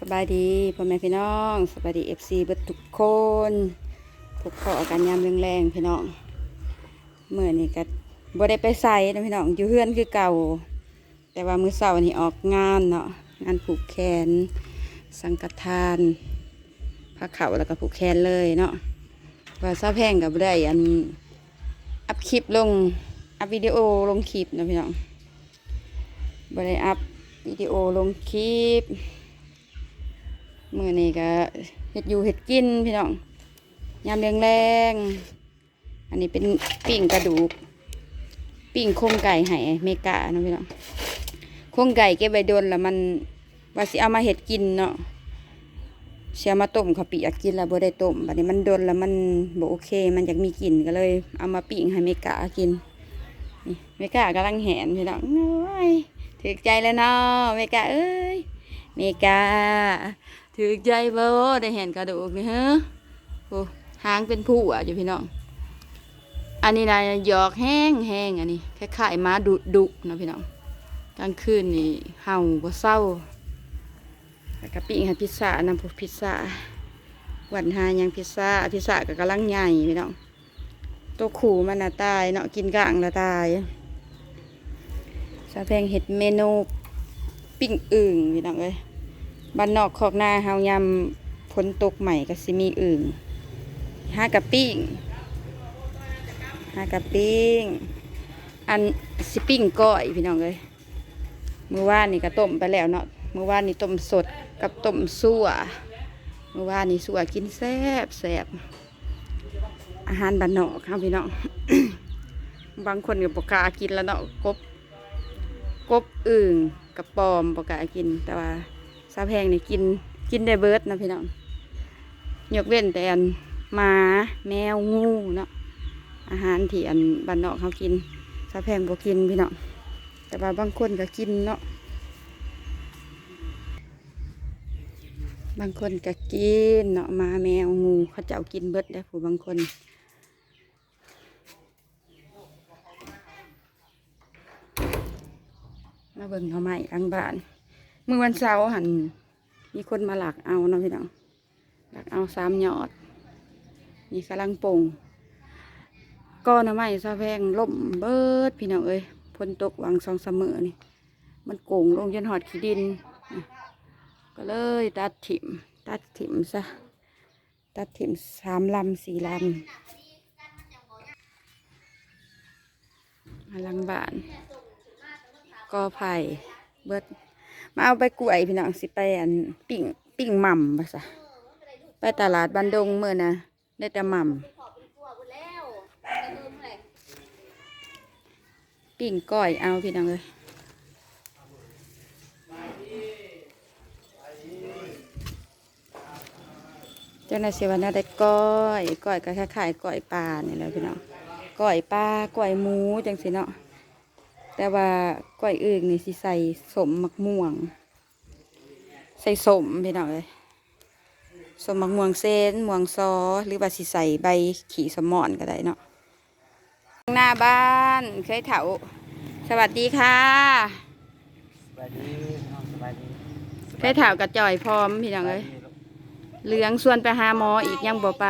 สบายดีพ่อแม่พี่น้องสบายดีเอฟซีเบิดทุกคนพบพอกันยามแรงๆพี่น้องเมื่อนี้ก็บ่ได้ไปใส่นะพี่น้องอยู่เฮือนคือเก่า แต่ว่ามือเช้านี่ออกงานเนาะงานผูกแขน สังฆทานพระเขาแล้วก็ผูกแขนเลยเนาะว่าซาแพงกับได้อันอัพคลิปลงอัพวิดีโอลงคลิปนะพี่น้องบ่ได้อัพวิดีโอลงคลิป มื่อนี้ก็เห็ดอยู่เห็ดกินพี่น้องยำแรงอันนี้เป็นปิ้งกระดูก ปิ้งโครงไก่ให้เมกาเนาะพี่น้องโครงไก่เก็บไว้โดนแล้วมันว่าสิเอามาเห็ดกินเนาะเสียมาต้มข้าวปีอยากกินแล้วบ่ได้ต้มบัดนี้มันโดนแล้วมันบ่โอเค มันอยากมีกลิ่นก็เลย เอามาปิ้งให้เมกากินนี่เมกากำลังแหนพี่น้องโอ้ยถือใจแล้วเนาะเมกาเอ้ยเมกา ถือใจบ่ได้เห็นกระดูกนี่ฮะโอ้หางเป็นผู้อะอยู่พี่น้อง อันนี้นะหยอกแห้งแห้งอันนี้คล้ายๆม้าดุดุนะพี่น้องกลางคืนนี่เห่าบ่เศร้าก็ปิ้งให้พิซซ่านำพวกพิซซ่าวันหายังพิซซ่าพิซซ่าก็กำลังใหญ่พี่น้องตัวขู่มันน่ะตายเนาะกินกลางละตายสาแพงเห็ดเมนูปิ้งอึ่งพี่น้องเอ้ย บ้านนอกคอกนาเฮายำฝนตกใหม่ก็สิมีอึ่งห้ากะปิ้งห้ากะปิ้ง อันสิปิ้งก้อยพี่น้องเลยมื้อวานนี่ก็ต้มไปแล้วเนาะมื้อวานนี่ต้มสดกับต้มซั่วมื้อวานนี่ซั่วกินแซ่บแซ่บอาหารบ้านนอกครับพี่น้องบางคนก็บ่กากินแล้วเนาะกบกบอึ่งกับปอมบ่กากินแต่ว่า ซาแพงนี่กินกินได้เบิร์ดนะพี่น้องยกเว้นแต่อันหมาแมวงูเนาะอาหารที่อันบ้านนอกเขากินซาแพงบ่กินพี่น้องแต่ว่าบางคนก็กินเนาะบางคนก็กินเนาะหมาแมวงูเขาเจ้ากินเบิดได้ผู้บางคนมาเบิ่งเขาใหม่ทางบ้าน เมื่อวันเสาร์หันมีคนมาหลักเอาเนาะพี่น้องหลักเอาสามยอด นี่กำลังปงก้อนไม้ซาแพงล่มเบิดพี่น้องเอ้ยพนตกวังสองเสมอนี่ มันโก่งลงจนหอดขี้ดิน ก็เลยตัดถิ่ม ตัดถิ่มซะ ตัดถิ่มสามลำสี่ลำมาลังบ้านกอไผ่เบิด มาเอาไปกล้วยพี่น้องสิไปอันปิ่งปิ่งหม่ำไปซะไปตลาดบันดงเมื่อนะได้แต่หม่ำปิ่งก้อยเอาพี่น้องเลยเจ้าหน้าที่วันน่าได้ก้อยก้อยก็คล้ายๆก้อยปลานี่แหละพี่น้องก้อยปลาก้อยหมูจังสิเนาะ แต่ว่าก้อยอื่นนี่สิใส่สมมักม่วง ใส่สมพี่น้องเลยสมมักม่วงเส้นม่วงซอ หรือว่าสิใส่ใบขี่สมอนก็ได้เนาะหน้าบ้านเคยเถาสวัสดีค่ะสบายดีน้องสบายดีเคยเถากระจอยพร้อมพี่น้องเลยเหลืองส่วนไปหาหมออีกยังบ่ไป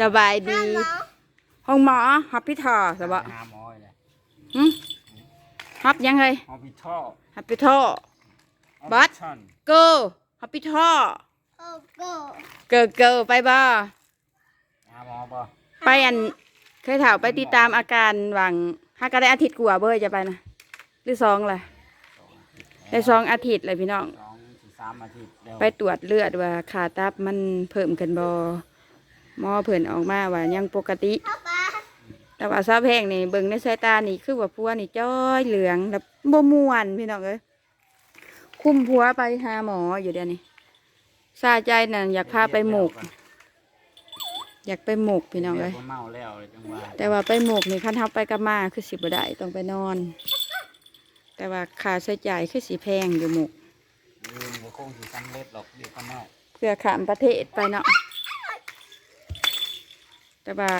สบายดี ห้องหมอฮับพี่ทอสบะหาหมอเลยหึ ฮับยังไงฮอปิท่อฮับพี่ทอบัสชันเกิร์ฮับพี่ทอเกิร์เกิร์ไปบ่หาหมอบ่ไปอัน เคยถามไปติดตามอาการหวังห้าก็ได้อาทิตย์กว่าเบยจะไปนะหรือสองเลยได้สองอาทิตย์เลยพี่น้องสองสี่สามอาทิตย์เดี๋ยวไปตรวจเลือดว่าขาตับมันเพิ่มขึ้นบ่หมอเพิ่นออกมาว่ายังปกติ แต่ว่าซาแพงนี่เบิ่งในสายตานี่คือว่าพัวนี่จ้อยเหลืองแบบบ่ม่วนพี่น้องเอ้ยคุมพัวไปหาหมออยู่เดี๋ยวนี้ซาใจนั่นอยากพาไปหมก อยากไปหมกพี่น้องเอ้ยดี๋วผมเมาแล้วเลยจังหวะแต่ว่าไปหมกนี่คันเฮาไปกับมาคือสิบ่ได้ต้องไปนอน แต่ว่าค่าใช้จ่ายคือสิแพงอยู่หมกยืนบ่คงสิสำเร็จหรอกเดี๋ยวข้างนอกเพื่อขามประเทศไปเนาะแต่ว่า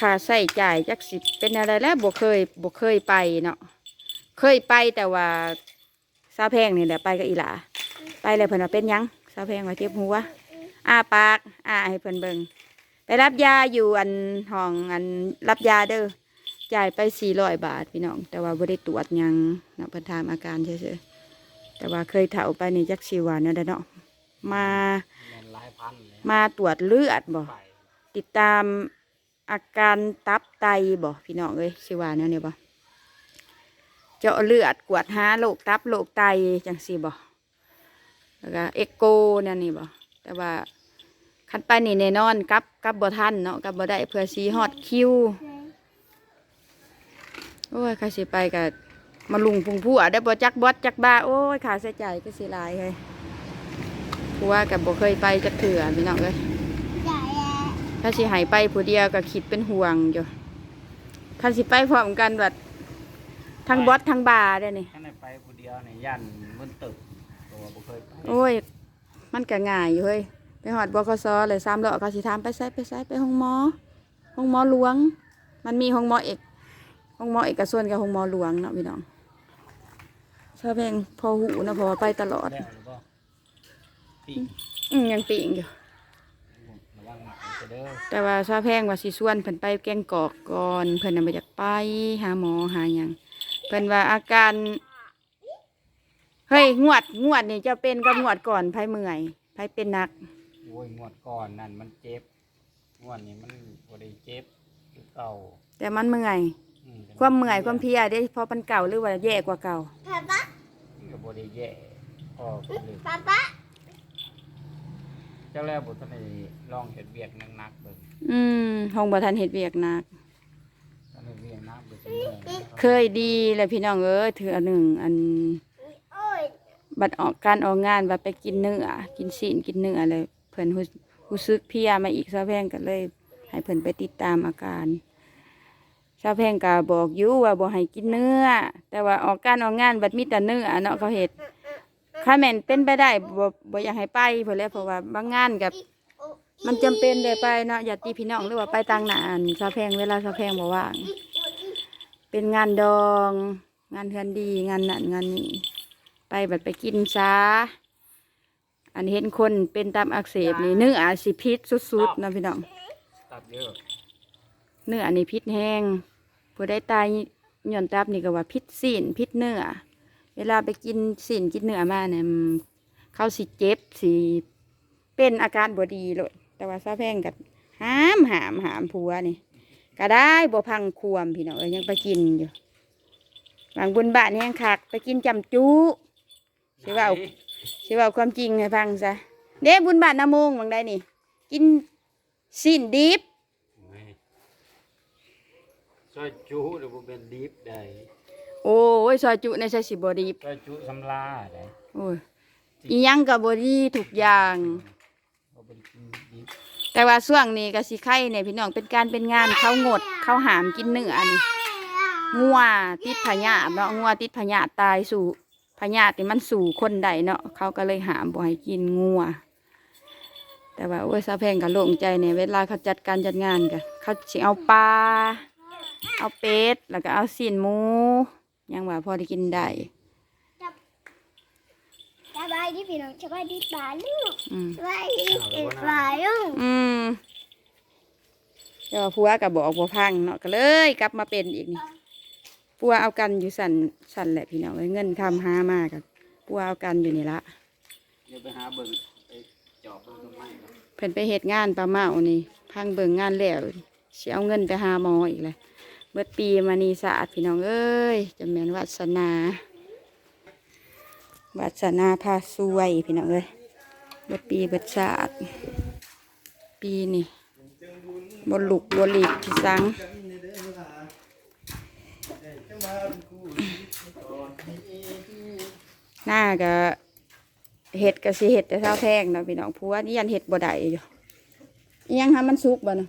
ค่าใช้จ่ายจักสิเป็นอะไรแล้วบ่เคยบ่เคยไปเนาะเคยไปแต่ว่าซาแพงนี่แหละไปกับอีหลาไปเลยเพิ่นว่าเป็นหยังสาวแพงว่าเจ็บหัวอ้าปากอ้าให้เพิ่นเบิ่งไปรับยาอยู่อันห้องอันรับยาเด้อจ่ายไปสี่ร้อยบาทพี่น้อง แต่ว่าบ่ได้ตรวจหยังเนาะเพิ่นถามอาการเฉยๆแต่ว่าเคยเถ่าไปนี่จักสิว่าเนาะเด้อเนาะมาแม่นหลายพันเลยมาตรวจเลือดบ่ไปติดตาม อาการตับไตบ่พี่น้องเอ้ยสิว่าแนวนี้บ่เจาะเลือดกวดหาโรคตับโรคไตจังซี่บ่แล้วก็เอ็กโกนั่นนี่บ่แต่ว่าคันไปนี่แน่นอนกับกับบ่ทันเนาะกับบ่ได้เพื่อสีฮอดคิวโอ้ยข้าสิไปก็มาลุงพุงผัวได้บ่จักบอดจักบ้าโอ้ยค่าใช้จ่ายก็สิลายเฮ้ยผัวก็บ่เคยไปจักเถื่อพี่น้องเอ้ย ถ้าสิใหายไปผู้เดียวก็คิดเป็นห่วงอยู่ถ้าสิไปพร้อมกันแบบทั้งบอสทั้งบาร์ได้นี่ถ้าได้ไปผู้เดียวเนี่ยย่านมึนตึกตัวบ่เคยไปโอ้ย มันก็ง่ายอยู่เฮ้ย ไปหอดบกสเลยสามเลาะเขาสิถามไปไสไปไสไปห้องหมอ ห้องหมอหลวง มันมีห้องหมอเอก ห้องหมอเอกส่วนกับห้องหมอหลวงเนาะพี่น้องชอบเพลงพอหูนะเพอไปตลอด แล้วหรือเปล่าปีกอืมยังปีงอยู่ ระวังหมาจะ เด้อแต่ว่าซาแพงว่าสิส่วนเพิ่นไปแกงกอกก่อน เพิ่นน่ะบ่อยากไปหาหมอหาหยังเพิ่นว่าอาการเฮ้ยงวดงวดนี่จะเป็นกับงวดก่อนไผเมื่อยไผเป็นหนักโอ้ยงวดก่อนนั่นมันเจ็บงวดนี้มันบ่ได้เจ็บคือเก่าแต่มันเมื่อย อืความเมื่อยความเพลียได้เพราะมันเก่าหรือว่าแย่กว่าเก่า Papa, ก็บ่ได้แย่พอก็เลย papa, เจ้าแล้วบ่ทันได้ลองเฮ็ดเวียกหนักๆเบิ่งอืมห้องบ่ทันเฮ็ดเวียกหนักทันเฮ็ดเวียกหนักเบิ่งสิเมื่อยนะครับเคยดีเลยพี่น้องเอ้ยเถือหนึ่งอัน ôi, บัดออกการออกงานบัดไปกินเนื้อกินสีนกินเนื้อเลยเพิ่นรู้รู้สึกเพลียมาอีกซาแพงก็เลย ให้เพิ่นไปติดตามอาการซาแพงก็บอกอยู่ว่าบ่ให้กินเนื้อ แต่ว่าออกการออกงานบัดมีแต่เนื้อเนาะเขาเฮ็ด ถ้าแม่นเป็นไปได้บ่บ่อยากให้ไปเพิ่นแหล้วเพราะว่าบางงานกับมันจำเป็นได้ไปเนาะญาติพี่น้องหรือว่าไปต่างหน้าอันซาแพงเวลาซาแพงบ่ว่าง เป็นงานดอง งานเทือนดีงานนั่นงานนี้ไปบัดไปกินซาอันเห็นคนเป็นตามอักเสบนี่เนื้อสิพิษสุดๆนะพี่น้อง ตัดเยอะเนื้ออันนี้พิษแห้งผู้ได้ตายหย่อนตับนี่ก็ว่าพิษสีนพิษเนื้อ เวลาไปกินสีนกินเนื้อมาเนี่ยมันเขาสิเจ็บสิเป็นอาการบดีเลยแต่ว่าซาแพงกับห้ามหามหามผัวนี่ก็ได้บ่พังควมพี่น้องเอ้ยยังไปกินอยู่บางบุญบ้านแห้งคักไปกินจำจุสิว่าเอาสิว่าเอาความจริงให้ฟังซะเด้บุญบ้านนาโมงบางได้นี่ กินสิ้นดิบซอยจุหรือบ่เป็นดิฟได้ โอ้ยซอยจุในใช่สิบดีบซอยจุสำลาได้โอ้ยอีหยังกับบดีทุกอย่าง บ่เป็นกินดิฟแต่ว่าช่วงนี้ก็สิไข่เนี่ยพี่น้องเป็นการเป็นงานเขางดเขาหามกินเนื้ออันนี้งัวติดพญาธิเนาะงัวติดพญาธิตายสู่พญาธินี่มันสู่คนใดเนาะเขาก็เลยหามบ่ให้กินงัว แต่ว่าโอ้ยซาแพงกับโล่งใจเนี่ยเวลาเขาจัดการจัดงานกันเขาสิเอาปลาเอาเป็ดแล้วก็เอาสินหมู ยังว่าพอได้กินได้ chào bay đi vì nó chào bay đi bà luôn, อืม bay đi đi bà luôn. อืมเดี๋ยวผัวก็บอกบ่พังเนาะก็เลยกลับมาเป็นอีกนี่ผัวเอากันอยู่สันสันแหละพี่น้องเอ้ยเงินคำหามากันผัวเอากันอยู่นี่ละเดี๋ยวไปหาเบิ่งไปเจอบเบิ่งต้นไม้ก่อนเพิ่นไปเหตุงานปลาเมานี่พังเบิ่งงานแล้วสิเอาเงินไปหาหมออีกเลย เบิดปีมานีสะอาดพี่น้องเอ้ยจะแม่นวัสนา วัสนาพาสวยพี่น้องเอ้ยเบิดปีเบิดสะอาดปีนี่บนลุกบนหลีกที่สังหน้าก็เห็ดก็สิเห็ดแต่เท่าแพงเนาะพี่น้องผัวนี่ยันเห็ดบ่ได้อยู่ยังทำมันสุกบ่เนาะ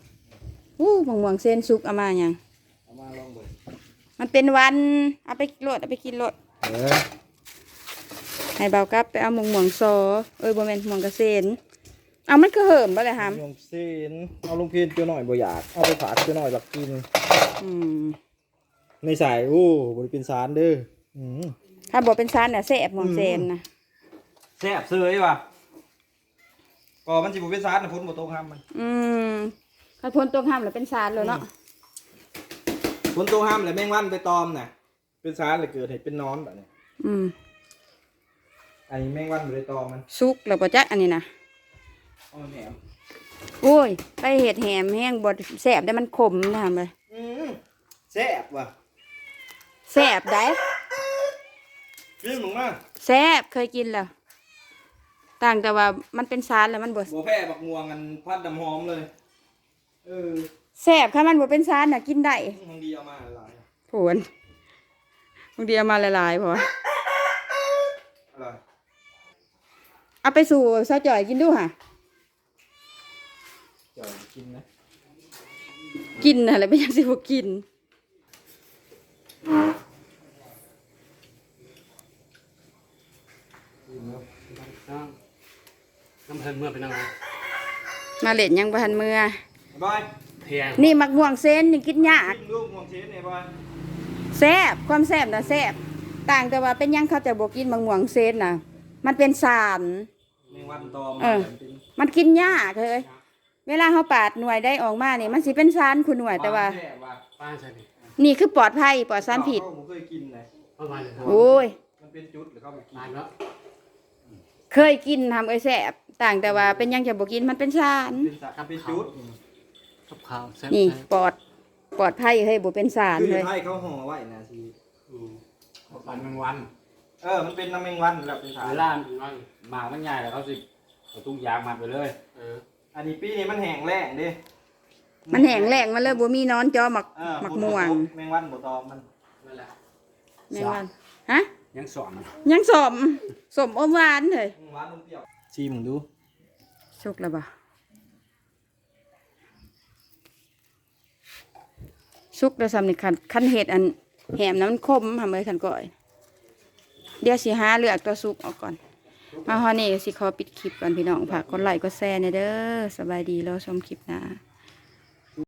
อู้ผงหวงเส้นสุกเอามาหยัง มาลองเบิ่งมันเป็นวันเอาไปโลดเอาไปกินโลดเออให้เบากลับไปเอาหมงหวงซอเอ้ยบ่แม่นหวงกระเซนเอามันก็เหิมบ่เลยหามลงเส้นเอาลงเพียนเจ้าหน่อยบ่อยากเอาไปผาดเจ้าหน่อยหลักกินอืมในสายโอ้บริเป็นสารเด้ออืมถ้าบ่เป็นซานน่ะแซ่บหวงเซนนะแซ่บเสยว่ะก็มันสิบ่เป็นสารนะพุ่นบ่ตรงห้ามมัน อืมข้าวพ้นตัวห้ามแล้วเป็นสารเลยเนาะ พุ่นตรงห้ามแล้วแมงวันไปตอมน่ะ เป็นสารเลยเกิดให้เป็นนอนแบบนี้อืมอันนี้แมงวันบ่ได้ตอมมันสุกแล้วบ่จักอันนี้นะเอาแหนมโอ้ย ไปเห็ดแหมแห้งบดแสบได้มันขมนะเลยอืมแซ่บว่ะแสบได้กินหมึงมาแสบเคยกินแล้วต่างแต่ว่ามันเป็นสารแล้วมันบดบ่แพ้บักม่วงกันพัดดำหอมเลย เออ แสบค่ะมันบดเป็นสารน่ะกินได้ทางดีเอามาหลายผวนบางทีเอามาละลายพออร่อยเอาไปสู่ซาจ่อยกินดูค่ะเดี๋ยวกินนะ กินอะไรไม่อยากสิบกินน้ำน้ำเพิ่นเมื่อเป็นยังไงมาเล่นยังพันมือบายเพี ยงนี่มักม่วงเส้นนี่กินยากกินลูกม่วงเชฟเนี่ยบายแซบความแซบนะแซบต่างแต่ว่าเป็นหยังเขาจะบอกกินมักม่วงเส้นน่ะมันเป็นสารแมงวันตอมเออมันกินยากเลยเวลาเขาปาดหน่วยได้ออกมานี่มันสิเป็นสารคุณหน่วยแต่ว่าซ่บว่ะป้านใช่ดินี่คือปลอดภัยปลอดสารผิดเขาบ่เคยกินเลยประมาณนี้โอ้ยมันเป็นจุดหรือเขาบ่กินนานแล้วเคยกินทำไอ้แสบต่างแต่ว่าเป็นหยังจะบอกกินมันเป็นสารเป็นสารเป็นจุด กับข้าวแซ่บนี่ปลอดปลอดภัยเฮ้ยบ่เป็นสารคือเลยไทยเขาห่อไว้นะทีอืมปันแมงวันเออมันเป็นน้ำแมงวันแล้วเป็นสารเวลามันหมากมันใหญ่แล้วเขาสิเอาตุ้งยางมาไปเลยเอออันนี้ปีนี้มันแห้งแล้งเด้มันแห้งแล้งมาเลยบ่มีนอนจอหมักเออหมักม่วงแมงวันบ่ตอมมันนั่นแหละแมงวันฮะ ยังสอนยังสมสมอมหวานเลยอืมหวานนมเปรี้ยวชิมดูสุกแล้วบ่ สุกแล้วสำนี่คันขันเห็ดอันแหมน้ำมันคมทำเลยขันก่อยเดี๋ยวสีหาเลือกตัวสุกออกก่อน มาฮอนี่สิขอปิดคลิปก่อนพี่น้องฝากกดไลค์กดแชร์ในเด้อสบายดีรอชมคลิปน้า